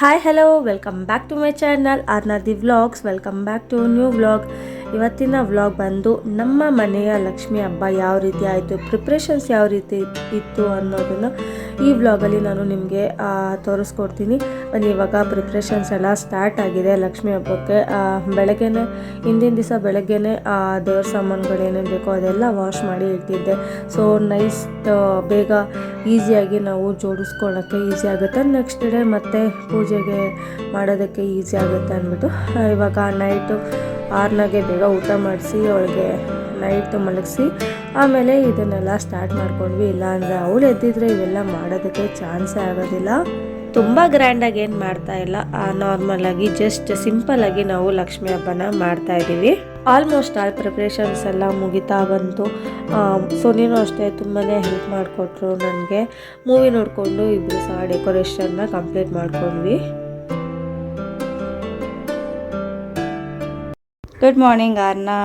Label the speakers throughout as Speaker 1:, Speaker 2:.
Speaker 1: hi hello welcome back to my channel Arna the vlogs welcome back to new vlog ಇವತ್ತಿನ vlog ಬಂದು ನಮ್ಮ ಮನೆಯ ಲಕ್ಷ್ಮಿ ಹಬ್ಬ ಯಾವ ರೀತಿ ಆಯಿತು ಪ್ರಿಪ್ರೇಷನ್ಸ್ ಯಾವ ರೀತಿ ಇತ್ತು ಅನ್ನೋದನ್ನು ಈ ವ್ಲಾಗಲ್ಲಿ ನಾನು ನಿಮಗೆ ತೋರಿಸ್ಕೊಡ್ತೀನಿ ಬನ್ನಿ ಇವಾಗ ಪ್ರಿಪ್ರೇಷನ್ಸ್ ಎಲ್ಲ ಸ್ಟಾರ್ಟ್ ಆಗಿದೆ ಲಕ್ಷ್ಮಿ ಹಬ್ಬಕ್ಕೆ ಬೆಳಗ್ಗೆ ಹಿಂದಿನ ದಿವಸ ಬೆಳಗ್ಗೆನೇ ದೇವ್ರ ಏನೇನು ಬೇಕೋ ಅದೆಲ್ಲ ವಾಶ್ ಮಾಡಿ ಇಟ್ಟಿದ್ದೆ ಸೊ ನೈಸ್ ಬೇಗ ಈಸಿಯಾಗಿ ನಾವು ಜೋಡಿಸ್ಕೊಳ್ಳೋಕ್ಕೆ ಈಸಿ ಆಗುತ್ತೆ ನೆಕ್ಸ್ಟ್ ಡೇ ಮತ್ತೆ ಪೂಜೆಗೆ ಮಾಡೋದಕ್ಕೆ ಈಸಿ ಆಗುತ್ತೆ ಅಂದ್ಬಿಟ್ಟು ಇವಾಗ ನೈಟು ಆರ್ನಾಗೆ ಬೇಗ ಊಟ ಮಾಡಿಸಿ ಅವಳಿಗೆ ನೈಟ್ ಮಲಗಿಸಿ ಆಮೇಲೆ ಇದನ್ನೆಲ್ಲ ಸ್ಟಾರ್ಟ್ ಮಾಡ್ಕೊಂಡ್ವಿ ಇಲ್ಲಾಂದರೆ ಅವಳು ಎದ್ದಿದ್ರೆ ಇವೆಲ್ಲ ಮಾಡೋದಕ್ಕೆ ಚಾನ್ಸೇ ಆಗೋದಿಲ್ಲ ತುಂಬ ಗ್ರ್ಯಾಂಡಾಗಿ ಏನು ಮಾಡ್ತಾ ಇಲ್ಲ ನಾರ್ಮಲಾಗಿ ಜಸ್ಟ್ ಸಿಂಪಲ್ಲಾಗಿ ನಾವು ಲಕ್ಷ್ಮಿ ಹಬ್ಬನ ಮಾಡ್ತಾ ಇದ್ದೀವಿ ಆಲ್ಮೋಸ್ಟ್ ಆಲ್ ಪ್ರಿಪ್ರೇಷನ್ಸ್ ಎಲ್ಲ ಮುಗಿತಾ ಬಂತು ಸೋನಿನೂ ಅಷ್ಟೇ ತುಂಬಾ ಹೆಲ್ಪ್ ಮಾಡಿಕೊಟ್ರು ನನಗೆ ಮೂವಿ ನೋಡಿಕೊಂಡು ಇಬ್ಬರು ಸಹ ಡೆಕೋರೇಷನ್ನ ಕಂಪ್ಲೀಟ್ ಮಾಡ್ಕೊಂಡ್ವಿ
Speaker 2: ಗುಡ್ ಮಾರ್ನಿಂಗ್ ಅರ್ನಾ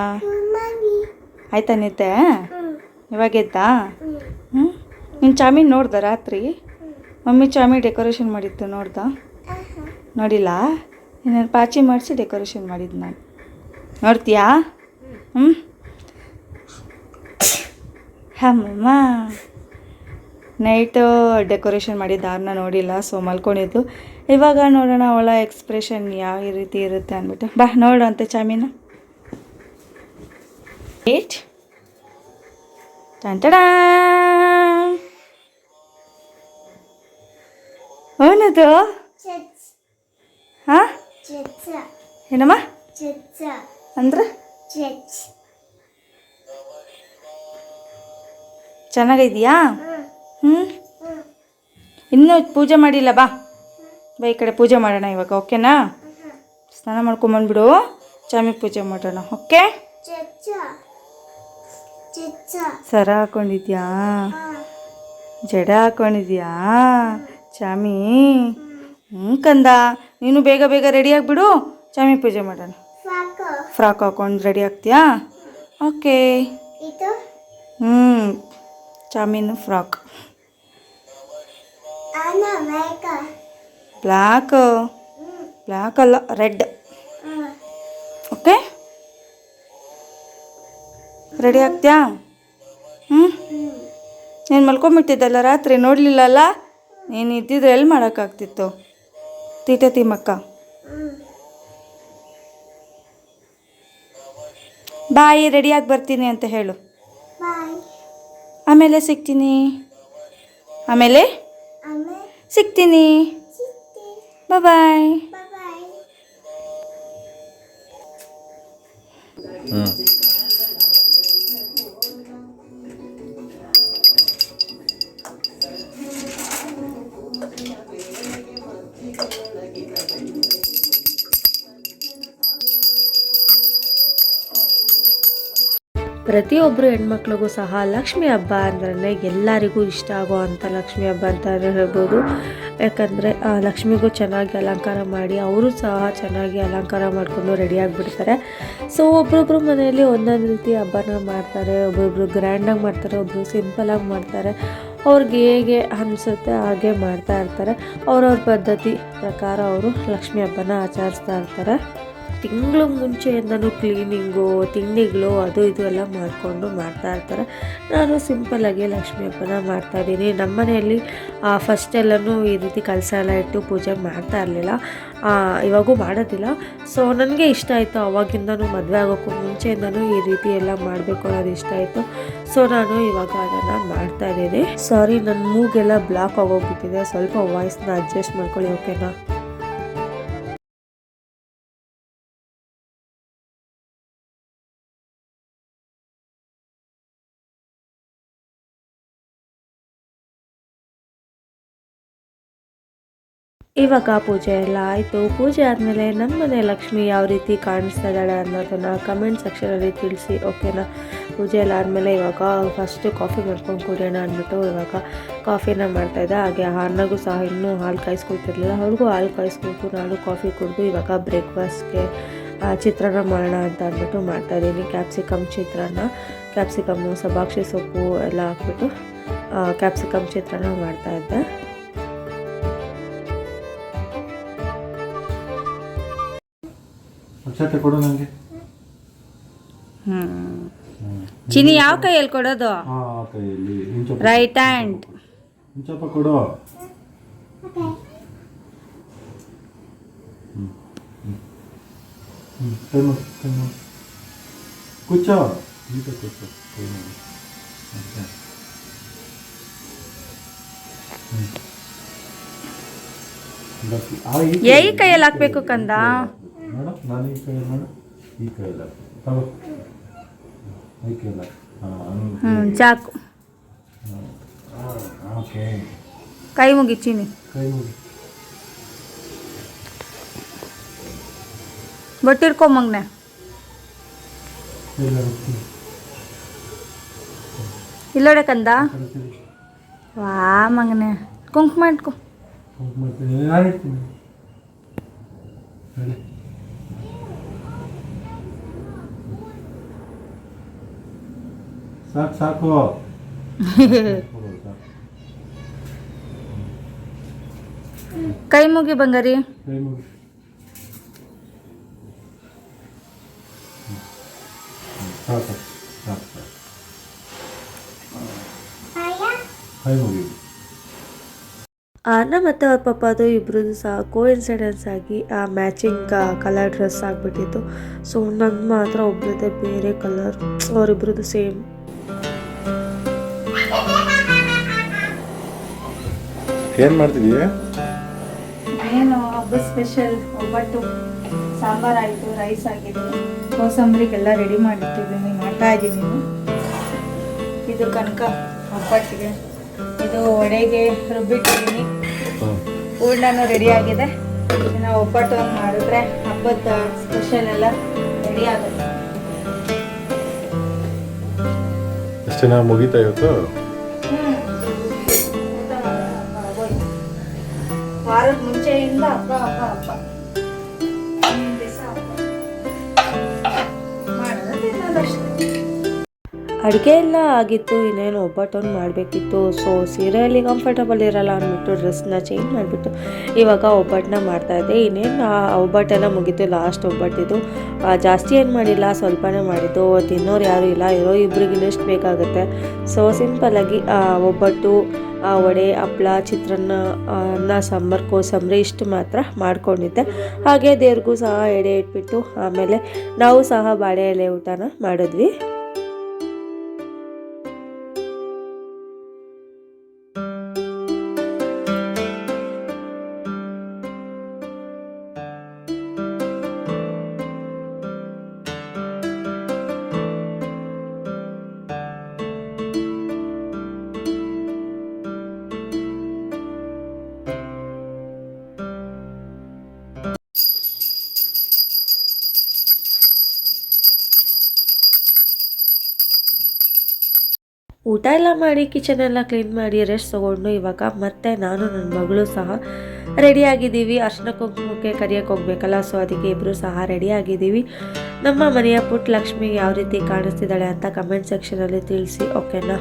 Speaker 2: ಆಯ್ತಾ ನಿದ್ದೆ ಇವಾಗೆದ್ದಾ ಹ್ಞೂ ನೀನು ಚಾಮೀನ್ ನೋಡ್ದ ರಾತ್ರಿ ಮಮ್ಮಿ ಚಾಮಿ ಡೆಕೋರೇಷನ್ ಮಾಡಿತ್ತು ನೋಡ್ದ ನೋಡಿಲ್ಲ ನಾನು ಪಾಚಿ ಮಾಡಿಸಿ ಡೆಕೋರೇಷನ್ ಮಾಡಿದ್ದು ನಾನು ನೋಡ್ತೀಯಾ ಹ್ಞೂ ಹಮ್ಮಮ್ಮ ನೈಟು ಡೆಕೋರೇಷನ್ ಮಾಡಿದ್ದ ಅವ್ರನ್ನ ನೋಡಿಲ್ಲ ಸೊ ಮಲ್ಕೊಂಡಿದ್ದು ಇವಾಗ ನೋಡೋಣ ಅವಳ ಎಕ್ಸ್ಪ್ರೆಷನ್ ಯಾವ ರೀತಿ ಇರುತ್ತೆ ಅಂದ್ಬಿಟ್ಟು ಬಾ ನೋಡು ಅಂತ ಚಾಮೀನ Eight. Dun, dun, dun. ಏನದು oh, ಹಾ ಏನಮ್ಮ ಅಂದ್ರೆ ಚೆನ್ನಾಗಿದೆಯಾ ಹ್ಞೂ ಇನ್ನೂ ಪೂಜೆ ಮಾಡಿಲ್ಲ ಬಾ ಬೈ ಈ ಕಡೆ ಪೂಜೆ ಮಾಡೋಣ ಇವಾಗ ಓಕೆನಾ ಸ್ನಾನ ಮಾಡ್ಕೊಂಬಂದ್ಬಿಡು ಚಾಮಿ ಪೂಜೆ ಮಾಡೋಣ ಓಕೆ ಸರ ಹಾಕೊಂಡಿದ್ಯಾ ಜಡ ಹಾಕೊಂಡಿದ್ಯಾ ಚಾಮಿ ಹ್ಞೂ ಕಂದ ನೀನು ಬೇಗ ಬೇಗ ರೆಡಿ ಆಗಿಬಿಡು ಚಾಮಿ ಪೂಜೆ ಮಾಡೋಣ ಫ್ರಾಕ್ ಹಾಕೊಂಡು ರೆಡಿ ಆಗ್ತೀಯಾ ಓಕೆ ಹ್ಞೂ ಚಾಮೀನು ಫ್ರಾಕ್ ಬ್ಲ್ಯಾಕ್ ಬ್ಲ್ಯಾಕ್ ಅಲ್ಲ ರೆಡ್ ರೆಡಿ ಆಗ್ತೀಯಾ ಹ್ಞೂ ನೀನು ಮಲ್ಕೊಂಬಿಟ್ಟಿದ್ದಲ್ಲ ರಾತ್ರಿ ನೋಡಲಿಲ್ಲಲ್ಲ ನೀನು ಇದ್ದಿದ್ರೆ ಎಲ್ಲಿ ಮಾಡೋಕ್ಕಾಗ್ತಿತ್ತು ತೀಟ ತಿಮ್ಮಕ್ಕ ಬಾಯಿ ರೆಡಿಯಾಗಿ ಬರ್ತೀನಿ ಅಂತ ಹೇಳು ಆಮೇಲೆ ಸಿಗ್ತೀನಿ ಆಮೇಲೆ ಸಿಗ್ತೀನಿ ಬಾಯ್ ಹ್ಞೂ
Speaker 1: ಪ್ರತಿಯೊಬ್ಬರು ಹೆಣ್ಮಕ್ಳಿಗೂ ಸಹ ಲಕ್ಷ್ಮಿ ಹಬ್ಬ ಅಂದ್ರೆ ಎಲ್ಲರಿಗೂ ಇಷ್ಟ ಆಗೋ ಅಂಥ ಲಕ್ಷ್ಮಿ ಹಬ್ಬ ಅಂತಲೇ ಹೇಳ್ಬೋದು ಯಾಕಂದರೆ ಲಕ್ಷ್ಮಿಗೂ ಚೆನ್ನಾಗಿ ಅಲಂಕಾರ ಮಾಡಿ ಅವರು ಸಹ ಚೆನ್ನಾಗಿ ಅಲಂಕಾರ ಮಾಡಿಕೊಂಡು ರೆಡಿಯಾಗಿಬಿಡ್ತಾರೆ ಸೊ ಒಬ್ಬೊಬ್ಬರು ಮನೆಯಲ್ಲಿ ಒಂದೊಂದು ರೀತಿ ಹಬ್ಬನ ಮಾಡ್ತಾರೆ ಒಬ್ಬೊಬ್ರು ಗ್ರ್ಯಾಂಡಾಗಿ ಮಾಡ್ತಾರೆ ಒಬ್ಬರು ಸಿಂಪಲಾಗಿ ಮಾಡ್ತಾರೆ ಅವ್ರಿಗೆ ಹೇಗೆ ಅನಿಸುತ್ತೆ ಹಾಗೆ ಮಾಡ್ತಾ ಇರ್ತಾರೆ ಅವ್ರವ್ರ ಪದ್ಧತಿ ಪ್ರಕಾರ ಅವರು ಲಕ್ಷ್ಮಿ ಹಬ್ಬನ ಆಚರಿಸ್ತಾ ಇರ್ತಾರೆ ತಿಂಗಳು ಮುಂಚೆಯಿಂದನೂ ಕ್ಲೀನಿಂಗು ತಿಂಡಿಗಳು ಅದು ಇದು ಎಲ್ಲ ಮಾಡಿಕೊಂಡು ಮಾಡ್ತಾಯಿರ್ತಾರೆ ನಾನು ಸಿಂಪಲ್ಲಾಗಿ ಲಕ್ಷ್ಮಿ ಹಬ್ಬನ ಮಾಡ್ತಾಯಿದ್ದೀನಿ ನಮ್ಮ ಮನೆಯಲ್ಲಿ ಫಸ್ಟೆಲ್ಲನೂ ಈ ರೀತಿ ಕಲಸ ಎಲ್ಲ ಇಟ್ಟು ಪೂಜೆ ಮಾಡ್ತಾ ಇರಲಿಲ್ಲ ಇವಾಗೂ ಮಾಡೋದಿಲ್ಲ ಸೊ ನನಗೆ ಇಷ್ಟ ಆಯಿತು ಅವಾಗಿಂದನೂ ಮದುವೆ ಆಗೋಕ್ಕೂ ಮುಂಚೆಯಿಂದನೂ ಈ ರೀತಿ ಎಲ್ಲ ಮಾಡಬೇಕು ಅನ್ನೋದು ಇಷ್ಟ ಆಯಿತು ಸೊ ನಾನು ಇವಾಗ ಅದನ್ನು ಮಾಡ್ತಾ ಇದ್ದೀನಿ ಸಾರಿ ನನ್ನ ಮೂಗೆಲ್ಲ ಬ್ಲಾಕ್ ಆಗೋಗ್ಬಿಟ್ಟಿದೆ ಸ್ವಲ್ಪ ವಾಯ್ಸ್ನ ಅಡ್ಜಸ್ಟ್ ಮಾಡ್ಕೊಳ್ಳಿ ಓಕೆನಾ ಇವಾಗ ಪೂಜೆ ಎಲ್ಲ ಆಯಿತು ಪೂಜೆ ಆದಮೇಲೆ ನನ್ನ ಮನೆ ಲಕ್ಷ್ಮಿ ಯಾವ ರೀತಿ ಕಾಣಿಸ್ತಾ ಇದ್ದಾಳೆ ಅನ್ನೋದನ್ನು ಕಮೆಂಟ್ ಸೆಕ್ಷನಲ್ಲಿ ತಿಳಿಸಿ ಓಕೆನಾ ಪೂಜೆ ಎಲ್ಲ ಆದಮೇಲೆ ಇವಾಗ ಫಸ್ಟು ಕಾಫಿ ಮಾಡ್ಕೊಂಡು ಕುಡಿಯೋಣ ಅಂದ್ಬಿಟ್ಟು ಇವಾಗ ಕಾಫಿನ ಮಾಡ್ತಾಯಿದ್ದೆ ಹಾಗೆ ಅನ್ನಗೂ ಸಹ ಇನ್ನೂ ಹಾಲು ಕಾಯಿಸ್ಕೊಳ್ತಿರ್ಲಿಲ್ಲ ಅವ್ರಿಗೂ ಹಾಲು ಕಾಯಿಸ್ಕೊಟ್ಟು ನಾನು ಕಾಫಿ ಕುಡಿದು ಇವಾಗ ಬ್ರೇಕ್ಫಾಸ್ಟ್ಗೆ ಚಿತ್ರಾನ್ನ ಮಾಡೋಣ ಅಂತ ಅಂದ್ಬಿಟ್ಟು ಮಾಡ್ತಾಯಿದ್ದೀನಿ ಕ್ಯಾಪ್ಸಿಕಮ್ ಚಿತ್ರಾನ್ನ ಕ್ಯಾಪ್ಸಿಕಮ್ಮು ಸಬಾಕ್ಷಿ ಸೊಪ್ಪು ಎಲ್ಲ ಹಾಕ್ಬಿಟ್ಟು ಕ್ಯಾಪ್ಸಿಕಮ್ ಚಿತ್ರಾನ್ನ ಮಾಡ್ತಾಯಿದ್ದೆ
Speaker 3: ಅಕ್ಷತೆ ಕೊಡು ನನಗೆ
Speaker 2: ಚಿನಿ ಯಾವ ಕೈಯಲ್ಲಿ ಕೊಡೋದು ರೈಟ್ ಹ್ಯಾಂಡ್
Speaker 3: ಇಂಚಪ್ಪ ಕೊಡು
Speaker 2: ಕೈಯಲ್ಲಿ ಹಾಕ್ಬೇಕು ಕಂದ
Speaker 3: ನಾನು ಈ ಕೈ ಮಾಡು ಈ ಕೈಲ್ಲ ತಗೋ ಈ ಕೈಲ್ಲ ಹಾಂ
Speaker 2: ಚಾಕು
Speaker 3: ಓಕೆ
Speaker 2: ಕೈ ಮುಗಿಚೀನಿ
Speaker 3: ಕೈ ಮುಗಿ ಬಟ್ಟಿರ್ಕೊ ಮಗನೆ
Speaker 2: ಇಲ್ಲೋಡೆ ಕಂದ ವಾ ಮಗನೆ ಕುಂಕುಮ ಇಟ್ಕೊ
Speaker 3: ಕುಂಕುಮ ನಾನು ಇಟ್ತೀನಿ ಸಾಕು ಸಾಕು
Speaker 2: ಕೈ ಮುಗಿ ಬಂಗಾರಿ
Speaker 1: ಅಣ್ಣ ಮತ್ತು ಅವ್ರ ಪಪ್ಪ ಅದು ಇಬ್ಬರದ್ದು ಸಹ ಕೋ ಇನ್ಸಿಡೆನ್ಸ್ ಆಗಿ ಆ ಮ್ಯಾಚಿಂಗ್ ಕಲರ್ ಡ್ರೆಸ್ ಆಗಿಬಿಟ್ಟಿತ್ತು ಸೊ ನಂದು ಮಾತ್ರ ಒಬ್ಬರದ್ದೇ ಬೇರೆ ಕಲರ್ ಅವರಿಬ್ರದ್ದು ಸೇಮ್
Speaker 3: ಏನು ಮಾಡ್ತಿದ್ದೀಯ
Speaker 2: ಏನು ಹಬ್ಬ ಸ್ಪೆಷಲ್ ಒಬ್ಬಟ್ಟು ಸಾಂಬಾರ್ ಆಯಿತು ರೈಸ್ ಆಗಿದೆ ಕೋಸಂಬರಿಗೆಲ್ಲ ರೆಡಿ ಮಾಡಿಟ್ಟಿದ್ದೀನಿ ಮಾಡ್ತಾ ಇದ್ದೀನಿ ಇದು ಕನಕ ಒಬ್ಬಟ್ಟಿಗೆ ಇದು ಒಡೆಗೆ ರುಬ್ಬಿಟ್ಟಿದ್ದೀನಿ ಹೂರ್ಣನೂ ರೆಡಿ ಆಗಿದೆ ಇದನ್ನು ಒಬ್ಬಟ್ಟು ಹಂಗೆ ಮಾಡಿದ್ರೆ ಹಬ್ಬದ ಸ್ಪೆಷಲ್ ಎಲ್ಲ ರೆಡಿ ಆಗುತ್ತೆ
Speaker 3: ಎಷ್ಟು ಮುಗಿತಾ ಇವತ್ತು
Speaker 2: งแบบแบบแบบ
Speaker 1: ಅಡುಗೆ ಎಲ್ಲ ಆಗಿತ್ತು ಇನ್ನೇನು ಒಬ್ಬಟ್ಟೊಂದು ಮಾಡಬೇಕಿತ್ತು ಸೊ ಸೀರೆಯಲ್ಲಿ ಕಂಫರ್ಟಬಲ್ ಇರಲ್ಲ ಅಂದ್ಬಿಟ್ಟು ಡ್ರೆಸ್ನ ಚೇಂಜ್ ಮಾಡಿಬಿಟ್ಟು ಇವಾಗ ಒಬ್ಬಟ್ಟನ್ನ ಮಾಡ್ತಾಯಿದ್ದೆ ಇನ್ನೇನು ಒಬ್ಬಟ್ಟೆಲ್ಲ ಮುಗೀತು ಲಾಸ್ಟ್ ಒಬ್ಬಟ್ಟಿದ್ದು ಜಾಸ್ತಿ ಏನು ಮಾಡಿಲ್ಲ ಸ್ವಲ್ಪನೇ ಮಾಡಿದ್ದು ತಿನ್ನೋರು ಯಾರೂ ಇಲ್ಲ ಇರೋ ಇಬ್ಬರಿಗಿನ್ನಷ್ಟು ಬೇಕಾಗುತ್ತೆ ಸೊ ಸಿಂಪಲ್ಲಾಗಿ ಒಬ್ಬಟ್ಟು ಆ ವಡೆ ಹಪ್ಳ ಚಿತ್ರಾನ್ನ ಅನ್ನ ಸಾಂಬಾರು ಕೋಸಂಬರಿ ಇಷ್ಟು ಮಾತ್ರ ಮಾಡ್ಕೊಂಡಿದ್ದೆ ಹಾಗೆ ದೇವ್ರಿಗೂ ಸಹ ಎಡೆ ಇಟ್ಬಿಟ್ಟು ಆಮೇಲೆ ನಾವು ಸಹ ಬಾಳೆ ಎಲೆ ಊಟನ ಮಾಡಿದ್ವಿ ಊಟ ಎಲ್ಲ ಮಾಡಿ ಕಿಚನ್ ಎಲ್ಲ ಕ್ಲೀನ್ ಮಾಡಿ ರೆಸ್ಟ್ ತೊಗೊಂಡು ಇವಾಗ ಮತ್ತೆ ನಾನು ನನ್ನ ಮಗಳು ಸಹ ರೆಡಿಯಾಗಿದ್ದೀವಿ ಅರ್ಶನ ಕುಂಕುಮಕ್ಕೆ ಕರಿಯಕ್ಕೆ ಹೋಗ್ಬೇಕಲ್ಲ ಸೊ ಅದಕ್ಕೆ ಇಬ್ಬರು ಸಹ ರೆಡಿ ಆಗಿದ್ದೀವಿ ನಮ್ಮ ಮನೆಯ ಪುಟ್ಟ ಲಕ್ಷ್ಮಿ ಯಾವ ರೀತಿ ಕಾಣಿಸ್ತಿದ್ದಾಳೆ ಅಂತ ಕಮೆಂಟ್ ಸೆಕ್ಷನಲ್ಲಿ ತಿಳಿಸಿ ಓಕೆನಾ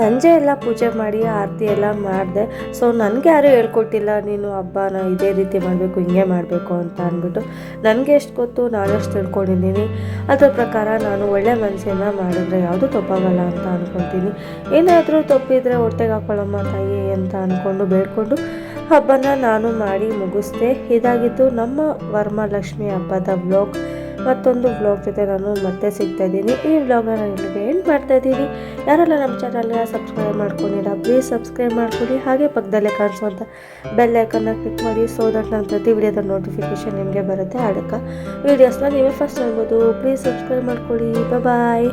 Speaker 1: ಸಂಜೆ ಎಲ್ಲ ಪೂಜೆ ಮಾಡಿ ಆರತಿ ಎಲ್ಲ ಮಾಡಿದೆ ಸೊ ನನಗೆ ಯಾರೂ ಹೇಳ್ಕೊಟ್ಟಿಲ್ಲ ನೀನು ಹಬ್ಬನ ಇದೇ ರೀತಿ ಮಾಡಬೇಕು ಹಿಂಗೆ ಮಾಡಬೇಕು ಅಂತ ಅಂದ್ಬಿಟ್ಟು ನನಗೆ ಎಷ್ಟು ಗೊತ್ತು ನಾನೆಷ್ಟು ತಿಳ್ಕೊಂಡಿದ್ದೀನಿ ಅದರ ಪ್ರಕಾರ ನಾನು ಒಳ್ಳೆ ಮನಸ್ಸಿನ ಮಾಡಿದ್ರೆ ಯಾವುದು ತಪ್ಪಾಗಲ್ಲ ಅಂತ ಅಂದ್ಕೊತೀನಿ ಏನಾದರೂ ತಪ್ಪಿದರೆ ಹೊಟ್ಟೆಗೆ ಹಾಕೊಳ್ಳಮ್ಮ ತಾಯಿ ಅಂತ ಅಂದ್ಕೊಂಡು ಬೇಡ್ಕೊಂಡು ಹಬ್ಬನ ನಾನು ಮಾಡಿ ಮುಗಿಸ್ದೆ ಇದಾಗಿದ್ದು ನಮ್ಮ ವರ್ಮಾಲಕ್ಷ್ಮಿ ಹಬ್ಬದ ಬ್ಲಾಗ್ ಮತ್ತೊಂದು ಬ್ಲಾಗ್ ಜೊತೆ ನಾನು ಮತ್ತೆ ಸಿಗ್ತಾ ಇದ್ದೀನಿ ಈ ಬ್ಲಾಗ್ನ ನಾನು ನಿಮಗೆ ಏನು ಮಾಡ್ತಾ ಇದ್ದೀನಿ ಯಾರೆಲ್ಲ ನಮ್ಮ ಚಾನಲ್ನ ಸಬ್ಸ್ಕ್ರೈಬ್ ಮಾಡ್ಕೊಂಡಿಲ್ಲ ಪ್ಲೀಸ್ ಸಬ್ಸ್ಕ್ರೈಬ್ ಮಾಡ್ಕೊಳ್ಳಿ ಹಾಗೆ ಪಕ್ಕದಲ್ಲೇ ಕಾಣಿಸುವಂಥ ಬೆಲ್ ಐಕನ್ನ ಕ್ಲಿಕ್ ಮಾಡಿ ಸೊ ದಟ್ ನನ್ನ ಪ್ರತಿ ವಿಡಿಯೋದ ನೋಟಿಫಿಕೇಷನ್ ನಿಮಗೆ ಬರುತ್ತೆ ಅದಕ್ಕೆ ವೀಡಿಯೋಸ್ನ ನೀವೇ ಫಸ್ಟ್ ನೋಡ್ಬೋದು ಪ್ಲೀಸ್ ಸಬ್ಸ್ಕ್ರೈಬ್ ಮಾಡ್ಕೊಳ್ಳಿ ಬಾಯ್